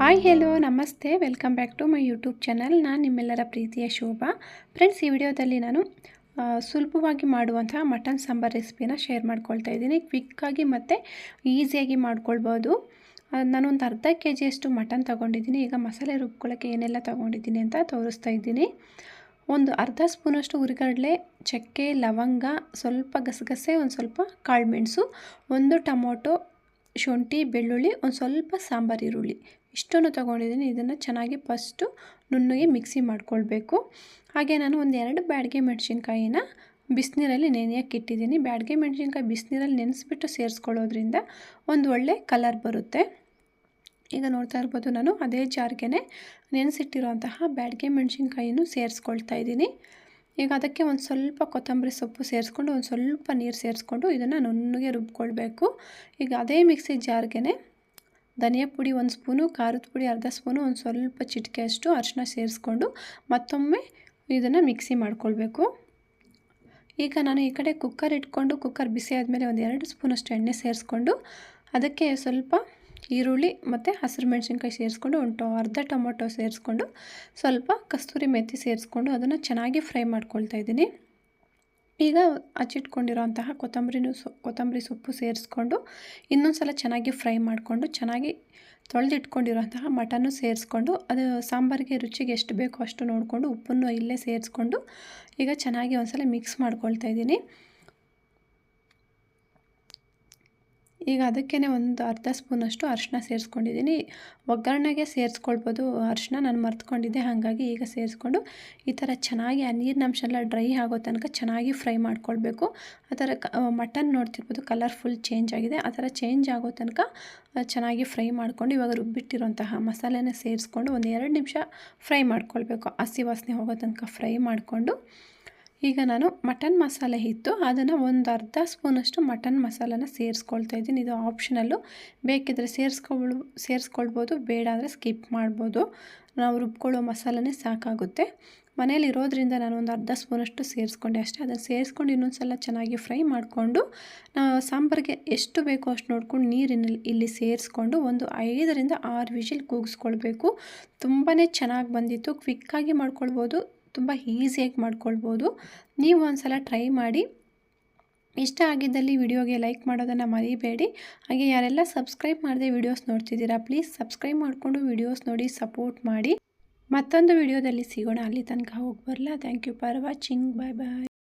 Hi hello ನಮಸ್ತೆ welcome back to my YouTube channel ನಾನು ನಿಮ್ಮೆಲ್ಲರ ಪ್ರೀತಿಯ ಶೋಭಾ. ಫ್ರೆಂಡ್ಸ್ ಈ ವಿಡಿಯೋದಲ್ಲಿ ನಾನು ಸುಲಭವಾಗಿ ಮಾಡುವಂತಹ ಮಟನ್ ಸಾಂಬಾರ್ ರೆಸಿಪಿನ ಶೇರ್ ಮಾಡ್ಕೊಳ್ತಾ ಇದ್ದೀನಿ. ಕ್ವಿಕ್ಕಾಗಿ ಮತ್ತು ಈಸಿಯಾಗಿ ಮಾಡ್ಕೊಳ್ಬೋದು. ನಾನೊಂದು ಅರ್ಧ ಕೆ ಜಿಯಷ್ಟು ಮಟನ್ ತೊಗೊಂಡಿದ್ದೀನಿ. ಈಗ ಮಸಾಲೆ ರುಬ್ಕೊಳ್ಳೋಕ್ಕೆ ಏನೆಲ್ಲ ತೊಗೊಂಡಿದ್ದೀನಿ ಅಂತ ತೋರಿಸ್ತಾ ಇದ್ದೀನಿ. ಒಂದು ಅರ್ಧ ಸ್ಪೂನಷ್ಟು ಹುರಿಗಡಲೆ, ಚಕ್ಕೆ, ಲವಂಗ, ಸ್ವಲ್ಪ ಗಸಗಸೆ, ಒಂದು ಸ್ವಲ್ಪ ಕಾಳುಮೆಣಸು ಒಂದು ಟೊಮೊಟೊ, ಶುಂಠಿ, ಬೆಳ್ಳುಳ್ಳಿ, ಒಂದು ಸ್ವಲ್ಪ ಸಾಂಬಾರು, ಈರುಳ್ಳಿ. ಇಷ್ಟನ್ನು ತೊಗೊಂಡಿದ್ದೀನಿ. ಇದನ್ನು ಚೆನ್ನಾಗಿ ಫಸ್ಟು ನುಣ್ಣಗೆ ಮಿಕ್ಸಿ ಮಾಡ್ಕೊಳ್ಬೇಕು. ಹಾಗೆ ನಾನು ಒಂದು ಎರಡು ಬ್ಯಾಡಿಗೆ ಮೆಣಸಿನ್ಕಾಯಿನ ಬಿಸಿನೀರಲ್ಲಿ ಇಟ್ಟಿದ್ದೀನಿ. ಬ್ಯಾಡಿಗೆ ಮೆಣಸಿನ್ಕಾಯಿ ಬಿಸಿನೀರಲ್ಲಿ ನೆನೆಸ್ಬಿಟ್ಟು ಸೇರಿಸ್ಕೊಳ್ಳೋದ್ರಿಂದ ಒಂದು ಒಳ್ಳೆ ಕಲರ್ ಬರುತ್ತೆ. ಈಗ ನೋಡ್ತಾ ಇರ್ಬೋದು ನಾನು ಅದೇ ಜಾರ್ಗೆ ನೆನೆಸಿಟ್ಟಿರುವಂತಹ ಬ್ಯಾಡಿಗೆ ಮೆಣಸಿನ್ಕಾಯಿನೂ ಸೇರಿಸ್ಕೊಳ್ತಾ ಇದ್ದೀನಿ. ಈಗ ಅದಕ್ಕೆ ಒಂದು ಸ್ವಲ್ಪ ಕೊತ್ತಂಬರಿ ಸೊಪ್ಪು ಸೇರಿಸ್ಕೊಂಡು ಒಂದು ಸ್ವಲ್ಪ ನೀರು ಸೇರಿಸ್ಕೊಂಡು ಇದನ್ನು ನುಣ್ಣಗೆ ರುಬ್ಕೊಳ್ಬೇಕು. ಈಗ ಅದೇ ಮಿಕ್ಸಿ ಜಾರ್ಗೆ ಧನಿಯಾ ಪುಡಿ ಒಂದು ಸ್ಪೂನು, ಖಾರದ ಪುಡಿ ಅರ್ಧ ಸ್ಪೂನು, ಒಂದು ಸ್ವಲ್ಪ ಚಿಟಿಕೆಯಷ್ಟು ಅರಿಶಿನ ಸೇರಿಸ್ಕೊಂಡು ಮತ್ತೊಮ್ಮೆ ಇದನ್ನು ಮಿಕ್ಸಿ ಮಾಡ್ಕೊಳ್ಬೇಕು. ಈಗ ನಾನು ಈ ಕಡೆ ಕುಕ್ಕರ್ ಇಟ್ಕೊಂಡು ಕುಕ್ಕರ್ ಬಿಸಿ ಆದಮೇಲೆ ಒಂದು ಎರಡು ಸ್ಪೂನಷ್ಟು ಎಣ್ಣೆ ಸೇರಿಸ್ಕೊಂಡು ಅದಕ್ಕೆ ಸ್ವಲ್ಪ ಈರುಳ್ಳಿ ಮತ್ತು ಹಸಿರು ಮೆಣಸಿನ್ಕಾಯಿ ಸೇರಿಸ್ಕೊಂಡು ಒಂದು ಅರ್ಧ ಟೊಮೊಟೊ ಸೇರಿಸ್ಕೊಂಡು ಸ್ವಲ್ಪ ಕಸ್ತೂರಿ ಮೆಥಿ ಸೇರಿಸ್ಕೊಂಡು ಅದನ್ನು ಚೆನ್ನಾಗಿ ಫ್ರೈ ಮಾಡ್ಕೊಳ್ತಾ ಇದ್ದೀನಿ. ಈಗ ಹಚ್ಚಿಟ್ಕೊಂಡಿರೋಂತಹ ಕೊತ್ತಂಬರಿನೂ ಸೊ, ಕೊತ್ತಂಬರಿ ಸೊಪ್ಪು ಸೇರಿಸ್ಕೊಂಡು ಇನ್ನೊಂದು ಸಲ ಚೆನ್ನಾಗಿ ಫ್ರೈ ಮಾಡಿಕೊಂಡು ಚೆನ್ನಾಗಿ ತೊಳೆದಿಟ್ಕೊಂಡಿರೋಂತಹ ಮಟನ್ನು ಸೇರಿಸ್ಕೊಂಡು ಅದು ಸಾಂಬಾರಿಗೆ ರುಚಿಗೆ ಎಷ್ಟು ಬೇಕೋ ಅಷ್ಟು ನೋಡಿಕೊಂಡು ಉಪ್ಪನ್ನು ಇಲ್ಲೇ ಸೇರಿಸ್ಕೊಂಡು ಈಗ ಚೆನ್ನಾಗಿ ಒಂದ್ಸಲ ಮಿಕ್ಸ್ ಮಾಡ್ಕೊಳ್ತಾ ಇದ್ದೀನಿ. ಈಗ ಅದಕ್ಕೇ ಒಂದು ಅರ್ಧ ಸ್ಪೂನಷ್ಟು ಅರಶಿನ ಸೇರಿಸ್ಕೊಂಡಿದ್ದೀನಿ. ಒಗ್ಗರಣೆಗೆ ಸೇರಿಸ್ಕೊಳ್ಬೋದು. ಅರಶಿನ ನಾನು ಮರ್ತ್ಕೊಂಡಿದ್ದೆ, ಹಾಗಾಗಿ ಈಗ ಸೇರಿಸ್ಕೊಂಡು ಈ ಥರ ಚೆನ್ನಾಗಿ ಆ ನೀರಿನಂಶ ಎಲ್ಲ ಡ್ರೈ ಆಗೋ ತನಕ ಚೆನ್ನಾಗಿ ಫ್ರೈ ಮಾಡ್ಕೊಳ್ಬೇಕು. ಆ ಥರ ಮಟನ್ ನೋಡ್ತಿರ್ಬೋದು, ಕಲರ್ಫುಲ್ ಚೇಂಜ್ ಆಗಿದೆ. ಆ ಥರ ಚೇಂಜ್ ಆಗೋ ತನಕ ಚೆನ್ನಾಗಿ ಫ್ರೈ ಮಾಡ್ಕೊಂಡು ಇವಾಗ ರುಬ್ಬಿಟ್ಟಿರೋಂತಹ ಮಸಾಲೆನ ಸೇರಿಸ್ಕೊಂಡು ಒಂದು ಎರಡು ನಿಮಿಷ ಫ್ರೈ ಮಾಡ್ಕೊಳ್ಬೇಕು. ಹಸಿ ವಾಸನೆ ಹೋಗೋ ತನಕ ಫ್ರೈ ಮಾಡಿಕೊಂಡು ಈಗ ನಾನು ಮಟನ್ ಮಸಾಲೆ ಇತ್ತು ಅದನ್ನು ಒಂದು ಅರ್ಧ ಸ್ಪೂನಷ್ಟು ಮಟನ್ ಮಸಾಲನ ಸೇರಿಸ್ಕೊಳ್ತಾ ಇದ್ದೀನಿ. ಇದು ಆಪ್ಷನಲ್ಲು ಬೇಕಿದ್ದರೆ ಸೇರಿಸ್ಕೊಳ್, ಸೇರಿಸ್ಕೊಳ್ಬೋದು, ಬೇಡ ಅಂದರೆ ಸ್ಕಿಪ್ ಮಾಡ್ಬೋದು. ನಾವು ರುಬ್ಕೊಳ್ಳೋ ಮಸಾಲನೇ ಸಾಕಾಗುತ್ತೆ. ಮನೇಲಿ ಇರೋದ್ರಿಂದ ನಾನು ಒಂದು ಅರ್ಧ ಸ್ಪೂನಷ್ಟು ಸೇರಿಸ್ಕೊಂಡೆ ಅಷ್ಟೇ. ಅದನ್ನು ಸೇರಿಸ್ಕೊಂಡು ಇನ್ನೊಂದು ಸಲ ಚೆನ್ನಾಗಿ ಫ್ರೈ ಮಾಡಿಕೊಂಡು ಸಾಂಬಾರಿಗೆ ಎಷ್ಟು ಬೇಕೋ ಅಷ್ಟು ನೋಡ್ಕೊಂಡು ನೀರಿನಲ್ಲಿ ಇಲ್ಲಿ ಸೇರಿಸ್ಕೊಂಡು ಒಂದು ಐದರಿಂದ ಆರು ವಿಷಿಲ್ ಕೂಗಿಸ್ಕೊಳ್ಬೇಕು. ತುಂಬಾ ಚೆನ್ನಾಗಿ ಬಂದಿತ್ತು. ಕ್ವಿಕ್ಕಾಗಿ ಮಾಡ್ಕೊಳ್ಬೋದು. ತುಂಬ ಈಸಿಯಾಗಿ ಮಾಡ್ಕೊಳ್ಬೋದು. ನೀವು ಒಂದ್ಸಲ ಟ್ರೈ ಮಾಡಿ. ಇಷ್ಟ ಆಗಿದ್ದಲ್ಲಿ ವಿಡಿಯೋಗೆ ಲೈಕ್ ಮಾಡೋದನ್ನು ಮರಿಬೇಡಿ. ಹಾಗೆ ಯಾರೆಲ್ಲ ಸಬ್ಸ್ಕ್ರೈಬ್ ಮಾಡದೆ ವಿಡಿಯೋಸ್ ನೋಡ್ತಿದ್ದೀರಾ, ಪ್ಲೀಸ್ ಸಬ್ಸ್ಕ್ರೈಬ್ ಮಾಡಿಕೊಂಡು ವಿಡಿಯೋಸ್ ನೋಡಿ, ಸಪೋರ್ಟ್ ಮಾಡಿ. ಮತ್ತೊಂದು ವಿಡಿಯೋದಲ್ಲಿ ಸಿಗೋಣ. ಅಲ್ಲಿ ತನಕ ಹೋಗಿ ಬರಲ್ಲ thank you for watching. Bye bye.